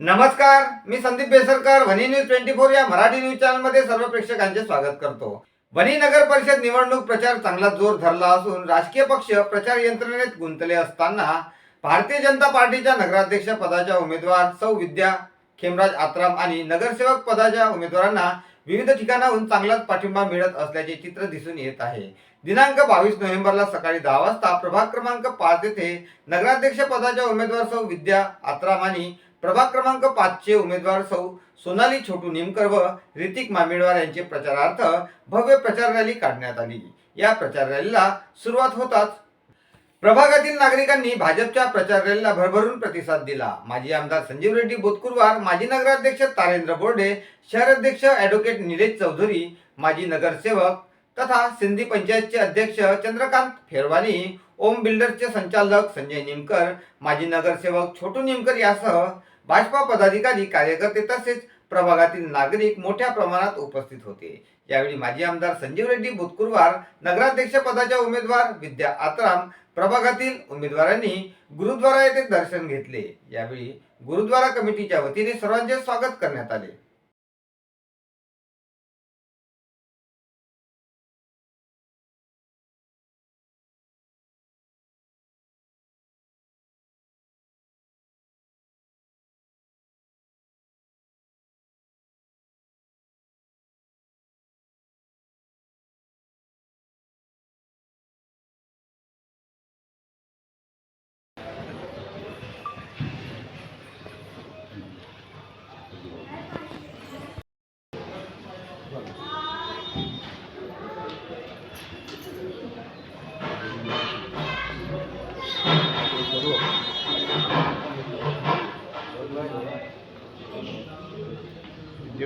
नमस्कार मी Sandeep Besarkar Wani news twenty four या Marathi news चॅनलमध्ये सर्व प्रेक्षकांचे स्वागत करतो. वनी नगर परिषद निवडणूक प्रचार चांगला जोर धरला असून राजकीय पक्ष प्रचार यंत्रणेत गुंतले असताना भारतीय जनता पार्टीच्या नगराध्यक्ष पदाच्या उमेदवार सौ विद्या खेमराज आत्राम आणि नगरसेवक पदाच्या उमेदवारांना विविध ठिकाणाहून चांगलाच पाठिंबा मिळत असल्याचे चित्र दिसून येत आहे. दिनांक बावीस नोव्हेंबरला सकाळी दहा वाजता प्रभाग क्रमांक पाच येथे नगराध्यक्ष पदाच्या उमेदवार सौ विद्या आत्राम आणि प्रभाग क्रमांक पाचचे उमेदवार सौ सोनाली छोटू निमकर व ऋतिक मामेडवार यांचे प्रचारार्थ भव्य प्रचार रॅली काढण्यात आली. या प्रचार रॅलीला सुरुवात होताच प्रभागातील नागरिकांनी भाजपच्या प्रचार रॅलीला भरभरून प्रतिसाद दिला. माजी आमदार संजीव रेड्डी बोतकुरवार माजी नगराध्यक्ष तारेंद्र बोर्डे शहर अध्यक्ष ॲडव्होकेट निलेश चौधरी माजी नगरसेवक तथा सिंधी पंचायतचे अध्यक्ष चंद्रकांत फेरवानी ओम बिल्डर्सचे संचालक संजय निमकर माजी नगरसेवक छोटू निमकर यासह भाजपा पदाधिकारी कार्यकर्ते तसेच प्रभागातील नागरिक मोठ्या प्रमाणात उपस्थित होते. यावेळी माजी आमदार संजीव रेड्डी बुतकुरवार नगराध्यक्ष पदाच्या उमेदवार विद्या आत्राम प्रभागातील उमेदवारांनी गुरुद्वारा येथे दर्शन घेतले. यावेळी गुरुद्वारा कमिटीच्या वतीने सर्वांचे स्वागत करण्यात आले.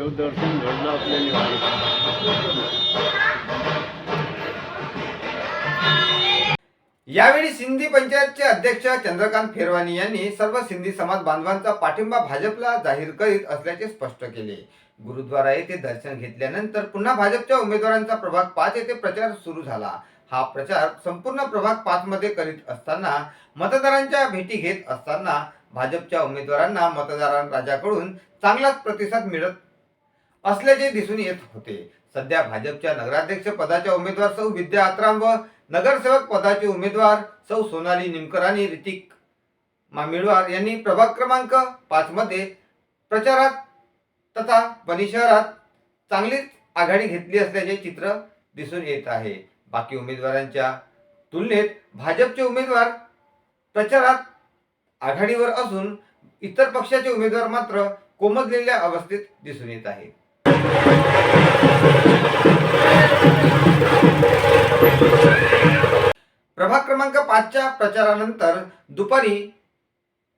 देवदर्शन घडलं आपल्या निवाडीत यावेळी सिंधी पंचायतचे अध्यक्ष चंद्रकांत फेरवानी यांनी सर्व सिंधी समाज बांधवांचा पाठिंबा भाजपला जाहीर करीत असल्याचे स्पष्ट केले. गुरुद्वारा येथे दर्शन घेतल्यानंतर पुन्हा भाजपच्या उमेदवारांचा प्रभाग पाच येथे प्रचार सुरू झाला. हा प्रचार संपूर्ण प्रभाग पाच मध्ये करीत असताना मतदारांच्या भेटी घेत असताना भाजपच्या उमेदवारांना मतदारां चांगलाच प्रतिसाद मिळत असल्याचे दिसून येत होते. सध्या भाजपच्या नगराध्यक्ष पदाच्या उमेदवार सौ विद्या आत्राम व नगरसेवक पदाचे उमेदवार सौ सोनाली निमकर आणि रितिक मामिळवार यांनी प्रभाग क्रमांक पाच मध्ये प्रचारात तथा बनी शहरात चांगलीच आघाडी घेतली असल्याचे चित्र दिसून येत आहे. बाकी उमेदवारांच्या तुलनेत भाजपचे उमेदवार प्रचारात आघाडीवर असून इतर पक्षाचे उमेदवार मात्र कोमजलेल्या अवस्थेत दिसून येत आहे प्रभाग क्रमांक पाचच्या प्रचारानंतर दुपारी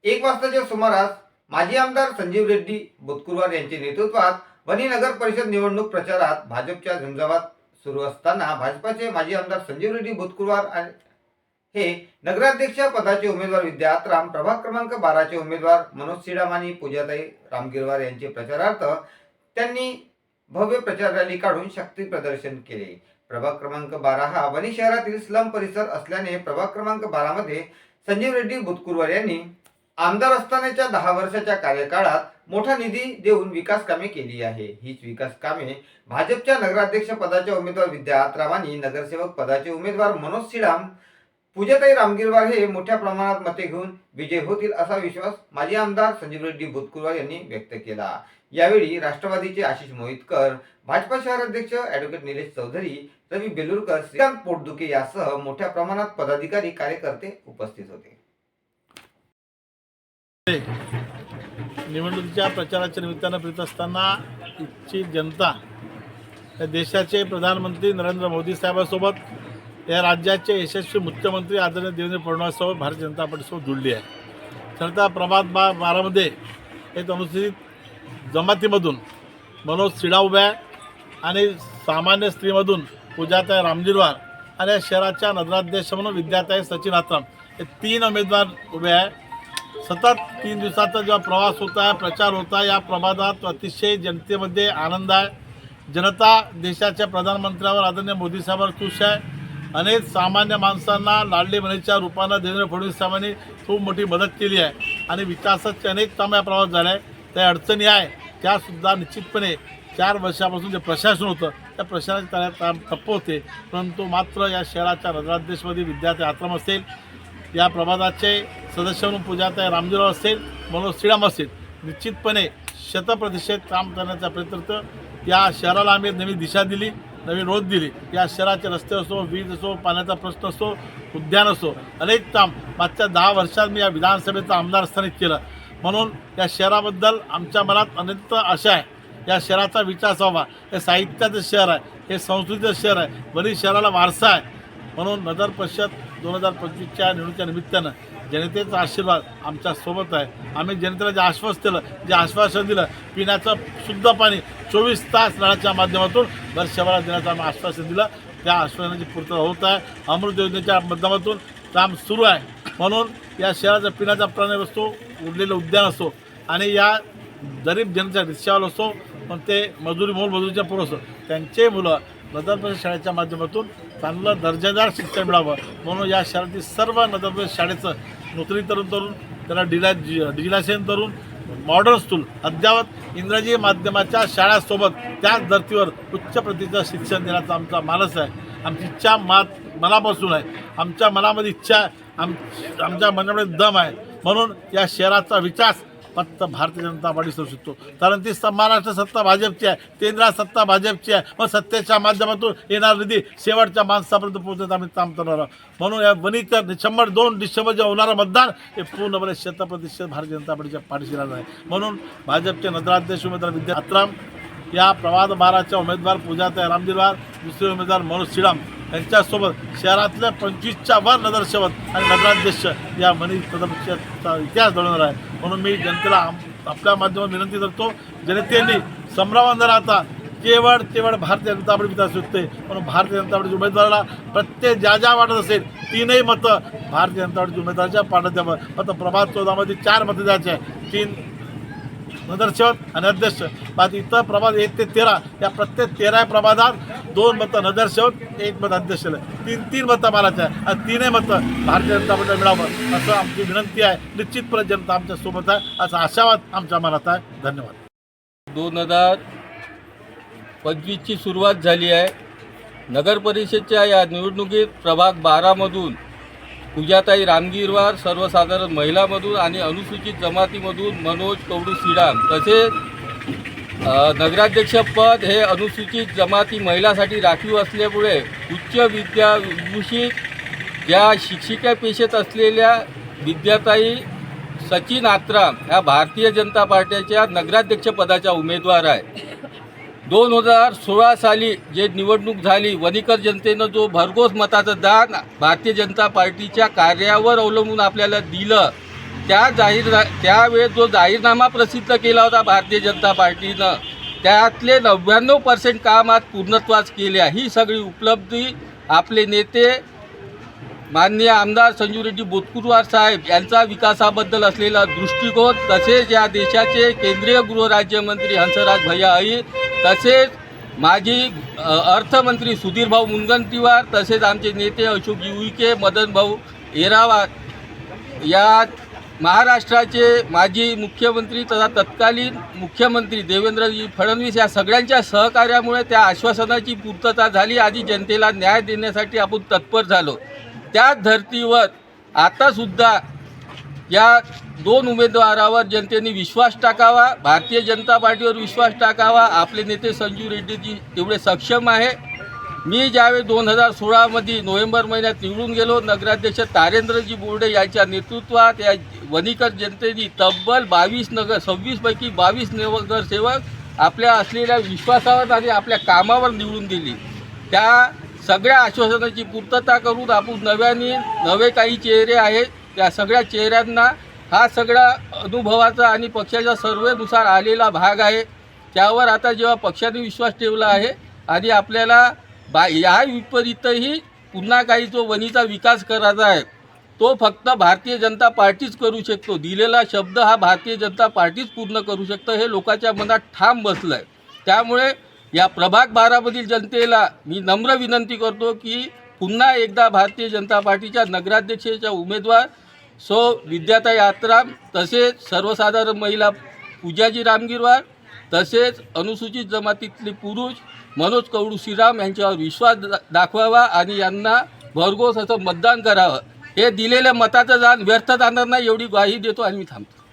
एक वाजताच्या सुमारास माजी आमदार संजीव रेड्डी बुतकुरवार यांच्या नेतृत्वात वणी नगर परिषद निवडणूक प्रचारात भाजपच्या झुंजावात सुरू असताना भाजपाचे माजी आमदार संजीव रेड्डी बुतकुरवार आणि हे नगराध्यक्ष पदाचे उमेदवार विद्या आत्राम प्रभाग क्रमांक बाराचे उमेदवार मनोज सिडामानी आणि पूजाताई रामगिरवार यांचे प्रचारार्थ त्यांनी भव्य प्रचार रॅली काढून शक्ती प्रदर्शन केले. प्रभाग क्रमांक बारा हा वणी शहरातील स्लम परिसर असल्याने प्रभाग क्रमांक बारा मध्ये संजीव रेड्डी बुतकुरवार यांनी आमदार असतानाच्या दहा वर्षाच्या कार्यकाळात मोठा निधी देऊन विकास कामे केली आहे. हीच विकास कामे भाजपच्या नगराध्यक्ष पदाच्या उमेदवार विद्या आत्राम नगरसेवक पदाचे उमेदवार मनोज सिडाम पूजाताई रामगिरवार हे मोठ्या प्रमाणात मते घेऊन विजय होतील असा विश्वास माजी आमदार संजीव रेड्डी बुतकुरवार यांनी व्यक्त केला. यावेळी राष्ट्रवादीचे आशिष मोहितकर भाजपा शहर अध्यक्ष निलेश चौधरी रवी बेलुरकर श्रीकांत पोटदुके यासह मोठ्या प्रमाणात पदाधिकारी कार्यकर्ते उपस्थित होते. निवडणुकीच्या प्रचाराच्या निमित्तानं फिरत असताना इथची जनता या देशाचे प्रधानमंत्री नरेंद्र मोदी साहेबांसोबत या राज्याचे यशस्वी मुख्यमंत्री आदरणीय देवेंद्र फडणवीससोबत भारतीय जनता पार्टीसोबत जुळली आहे. सरता प्रभात बा बारामध्ये एक अनुसूचित जमातीमधून. मनोज सिडा उभे आहे आणि सामान्य स्त्रीमधून पूजाताई रामजिरवार आणि या शहराच्या नगराध्यक्ष म्हणून विद्याताई सचिन आत्राम हे तीन उमेदवार उभे आहे. सतत तीन दिवसाचा जेव्हा प्रवास होत आहे प्रचार होता या प्रमादात अतिशय जनतेमध्ये आनंद आहे. जनता देशाच्या प्रधानमंत्र्यावर आदरणीय मोदी साहेबांवर खुश आहे. अनेक सामान्य माणसांना लाडली बहिणीच्या रूपानं देवेंद्र फडणवीस साहेबांनी खूप मोठी मदत केली आहे. आणि विकासाचे अनेक कामं या प्रवास झाले आहे त्या अडचणी आहे त्यासुद्धा निश्चितपणे चार वर्षापासून जे प्रशासन होतं त्या प्रशासनाचे कार्य काम ठप्प होते परंतु मात्र या शहराच्या नगराध्यक्षमध्ये विद्यार्थी आश्रम असेल या प्रभाताचे सदस्य म्हणून पूजाताई रामजीराव असेल मनोज श्रीराम असेल निश्चितपणे शतप्रतिशत काम करण्याचा प्रयत्न या शहराला आम्ही नवी दिशा दिली नवी रोज दिली. या शहराचे रस्ते असो वीज असो पाण्याचा प्रश्न असो उद्यान असो अनेक काम मागच्या दहा वर्षात मी या विधानसभेचं आमदार स्थानिक केलं. म्हणून या शहराबद्दल आमच्या मनात अनंत आशा आहे. या शहराचा विकास व्हावा. हे साहित्याचं शहर आहे. हे संस्कृतीचं शहर आहे. बरीच शहराला वारसा आहे. म्हणून नगर परिषद दोन हजार पंचवीसच्या निवडणुकीच्या निमित्तानं जनतेचा आशीर्वाद आमच्यासोबत आहे. आम्ही जनतेला जे आश्वास दिलं जे आश्वासन दिलं पिण्याचं शुद्ध पाणी चोवीस तास नळाच्या माध्यमातून दर शहराला देण्याचं आम्ही आश्वासन दिलं. त्या आश्वासनाची पूर्तता होत आहे. अमृत योजनेच्या माध्यमातून काम सुरू आहे. म्हणून या शहराचा पिण्याचा प्राणी असतो उरलेलं उद्यान असो आणि या गरीब जनतेच्या रिक्षावाला असो पण ते मजुरी मोलमजुरीच्या पोरं असो त्यांचे मुलं नगर शाळेच्या माध्यमातून चांगलं दर्जेदार शिक्षण मिळावं. म्हणून या शहरातील सर्व नगर शाळेचं नोकरी तरुण तरुण डिला डिजिलायझेशन करून मॉडर्न स्कूल अद्यावत इंग्रजी माध्यमाच्या शाळासोबत त्याच धर्तीवर उच्च प्रतीचं शिक्षण देण्याचा आमचा मानस आहे. आमची इच्छा मात मनापासून आहे. आमच्या मनामध्ये इच्छा आहे आम आमच्या मनामध्ये दम आहे. म्हणून या शहराचा विकास फक्त भारतीय जनता पार्टी करू शकतो. कारण ती महाराष्ट्र सत्ता भाजपची आहे. केंद्रात सत्ता भाजपची आहे. मग सत्तेच्या माध्यमातून येणार निधी शेवटच्या माणसापर्यंत पोहोचत आम्ही काम करणार आहोत. म्हणून या वणीकर डिसेंबर दोन डिसेंबर जे होणारं मतदान हे पूर्णपणे शतप्रतिशत भारतीय जनता पार्टीच्या पाठीशी राहणार आहे. म्हणून भाजपचे नगराध्यक्ष उमेदवार विद्या अत्राम या प्रवाद बाराच्या उमेदवार पूजाताई रामदिवार दुसरे उमेदवार मनोज श्रीराम यांच्यासोबत शहरातल्या पंचवीसच्या वर नगरसेवक आणि नगराध्यक्ष या मनी पदपक्षाचा इतिहास घडवणार आहे. म्हणून मी जनतेला आपल्या माध्यमात विनंती करतो जनतेने संभ्रमात राहता केवळ केवळ भारतीय जनता पार्टी विकास होते म्हणून भारतीय जनता पार्टीच्या उमेदवाराला प्रत्येक ज्या ज्या वाटत असेल तीनही मतं भारतीय जनता पार्टीच्या उमेदवाराच्या पाठत द्यावं फक्त प्रभात चौदामध्ये चार मतं द्यायचे आहे तीन नगरसेवक आणि अध्यक्ष. बाकी इतर प्रभाग एक ते तेरा. या प्रत्येक तेरा प्रभागात दोन मतं नगरसेवक एक मत अध्यक्ष तीन तीन मतं मारायचे आहे आणि तीनही मतं भारतीय जनता पक्ष मिळावं असं आमची विनंती आहे. निश्चितपणे जनता आमच्यासोबत आहे. असा आशावाद आमच्या मनात आहे. धन्यवाद. दोन हजार पंचवीसची सुरुवात झाली आहे. नगर परिषदच्या या निवडणुकीत प्रभाग बारामधून पूजाताई रामगीरवार सर्वसाधारण महिलामधून आणि अनुसूचित जमातीमधून मनोज कवडू श्रीराम तसेच नगराध्यक्षपद हे अनुसूचित जमाती महिलासाठी राखीव असल्यामुळे उच्च विद्या विभूषित ज्या शिक्षिका पेशेत असलेल्या विद्याताई सचिन आत्राम ह्या भारतीय जनता पार्टीच्या नगराध्यक्षपदाच्या उमेदवार आहे दोन हजार सोळा साली जे निवडणूक झाली वणीकर जनतेनं जो भरघोस मताचं दान भारतीय जनता पार्टीच्या कार्यावर अवलंबून आपल्याला दिलं त्या जाहीर त्यावेळेस जो जाहीरनामा प्रसिद्ध केला होता भारतीय जनता पार्टीनं त्यातले नव्याण्णव पर्सेंट काम आज पूर्णत्वास केल्या ही सगळी उपलब्धी आपले नेते माननीय आमदार संजू रेड्डी बोतकुरवार साहेब यांचा विकासाबद्दल असलेला दृष्टिकोन तसेच या देशाचे केंद्रीय गृहराज्यमंत्री हंसराज भैया अहिर तसेच माजी अर्थमंत्री सुधीरभाऊ मुनगंटीवार तसेच आमचे नेते अशोक उईके मदन भाऊ येरावार या महाराष्ट्राचे माजी मुख्यमंत्री तथा तत्कालीन मुख्यमंत्री देवेंद्रजी फडणवीस या सगळ्यांच्या सहकार्यामुळे त्या आश्वासनाची पूर्तता झाली. आधी जनतेला न्याय देण्यासाठी आपण तत्पर झालो. त्याच धर्तीवर आतासुद्धा या दोन उमेदवारावर जनतेने विश्वास टाकावा भारतीय जनता पार्टीवर विश्वास टाकावा. आपले नेते संजू रेड्डीजी तेवढे सक्षम आहे. मी ज्यावेळी दोन हजार सोळामध्ये नोव्हेंबर महिन्यात निवडून गेलो नगराध्यक्ष तारेंद्रजी बोर्डे यांच्या नेतृत्वात या वणीकर जनतेने तब्बल बावीस नगर सव्वीसपैकी बावीस नगरसेवक आपल्या असलेल्या विश्वासावर आणि आपल्या कामावर निवडून दिली. त्या सगळ्या आश्वासनाची पूर्तता करून आपण नव्याने नवे काही चेहरे आहेत त्या सगळ्या चेहऱ्यांना हा सगळा अनुभवाचा आणि पक्षाच्या सर्वेनुसार आलेला भाग आहे. त्यावर आता जेव्हा पक्षाने विश्वास ठेवला आहे आणि आपल्याला बा या विपरीतही पुन्हा काही जो वणीचा विकास करायचा आहे तो फक्त भारतीय जनता पार्टीच करू शकतो. दिलेला शब्द हा भारतीय जनता पार्टीच पूर्ण करू शकतं हे लोकांच्या मनात ठाम बसलं आहे त्यामुळे या प्रभाग बारामधील जनतेला मी नम्र विनंती करतो की पुन्हा एकदा भारतीय जनता पार्टीच्या नगराध्यक्षाच्या उमेदवार सो विद्याताई आत्राम तसेच सर्वसाधारण महिला पूजाजी रामगिरवार तसेच अनुसूचित जमातीतले पुरुष मनोज कवडू श्रीराम यांच्यावर विश्वास दाखवावा आणि यांना भरघोस असं मतदान करावं. हे दिलेल्या मताचं दान व्यर्थ जाणार नाही एवढी ग्वाही देतो आणि मी थांबतो.